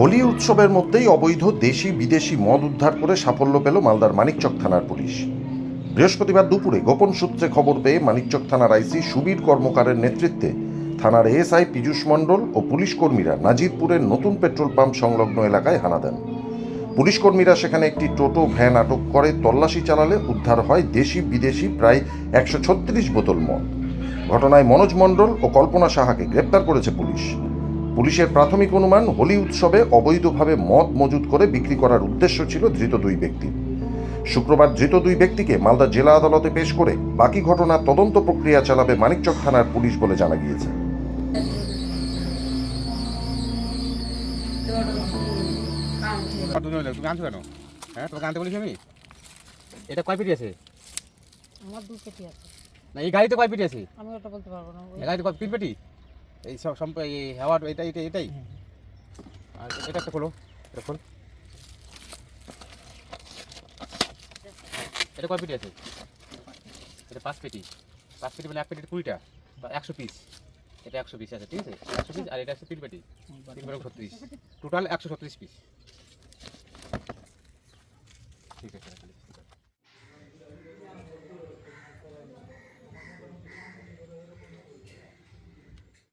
হোলি উৎসবের মধ্যেই অবৈধ দেশি বিদেশি মদ উদ্ধার করে সাফল্য পেল মালদার মানিকচক থানার পুলিশ। বৃহস্পতিবার দুপুরে গোপন সূত্রে খবর পেয়ে মানিকচক থানার আইসি সুবীর কর্মকারের নেতৃত্বে থানার এএসআই পীযূষ মণ্ডল ও পুলিশ কর্মীরা নাজিরপুরের নতুন পেট্রোল পাম্প সংলগ্ন এলাকায় হানা দেন। পুলিশ কর্মীরা সেখানে একটি টোটো, ভ্যান আটক করে, তল্লাশি চালালে উদ্ধার হয় দেশি বিদেশি প্রায় একশো ছত্রিশ বোতল মদ। ঘটনায় মনোজ মণ্ডল ও কল্পনা সাহাকে গ্রেপ্তার করেছে পুলিশ। পুলিশের প্রাথমিক অনুমান হোলি উৎসবে অবৈধভাবে মদ মজুত করে বিক্রি করার উদ্দেশ্য ছিল ধৃত দুই ব্যক্তি। শুক্রবার ধৃত দুই ব্যক্তিকে মালদা জেলা আদালতে পেশ করে বাকি ঘটনার তদন্ত প্রক্রিয়া চালাবে মানিকচক থানার পুলিশ বলে জানা গিয়েছে। তুমি আনছো কেন হ্যাঁ তোমাকে আনতে বলেছি আমি এটা কয় পেটি আছে? আমার দু পেটি আছে। না এই গাড়িতে কয় পেটি আছে? আমি ওটা বলতে পারব না এই গাড়িতে কয় তিন পেটি? এই সব হাওয়ার এটা এটা এটাই আর এটা একটা খোলো এটা খোল। এটা কয় পেটি আছে? এটা পাঁচ পেটি। পাঁচ পেটি মানে এক পেটি কুড়িটা। বা একশো পিস এটা একশো পিস আছে ঠিক আছে? একশো পিস আর এটা আছে তিন পেটি। তিন পেটি ছত্রিশ। টোটাল একশো ছত্রিশ পিস ঠিক আছে রাখলাম।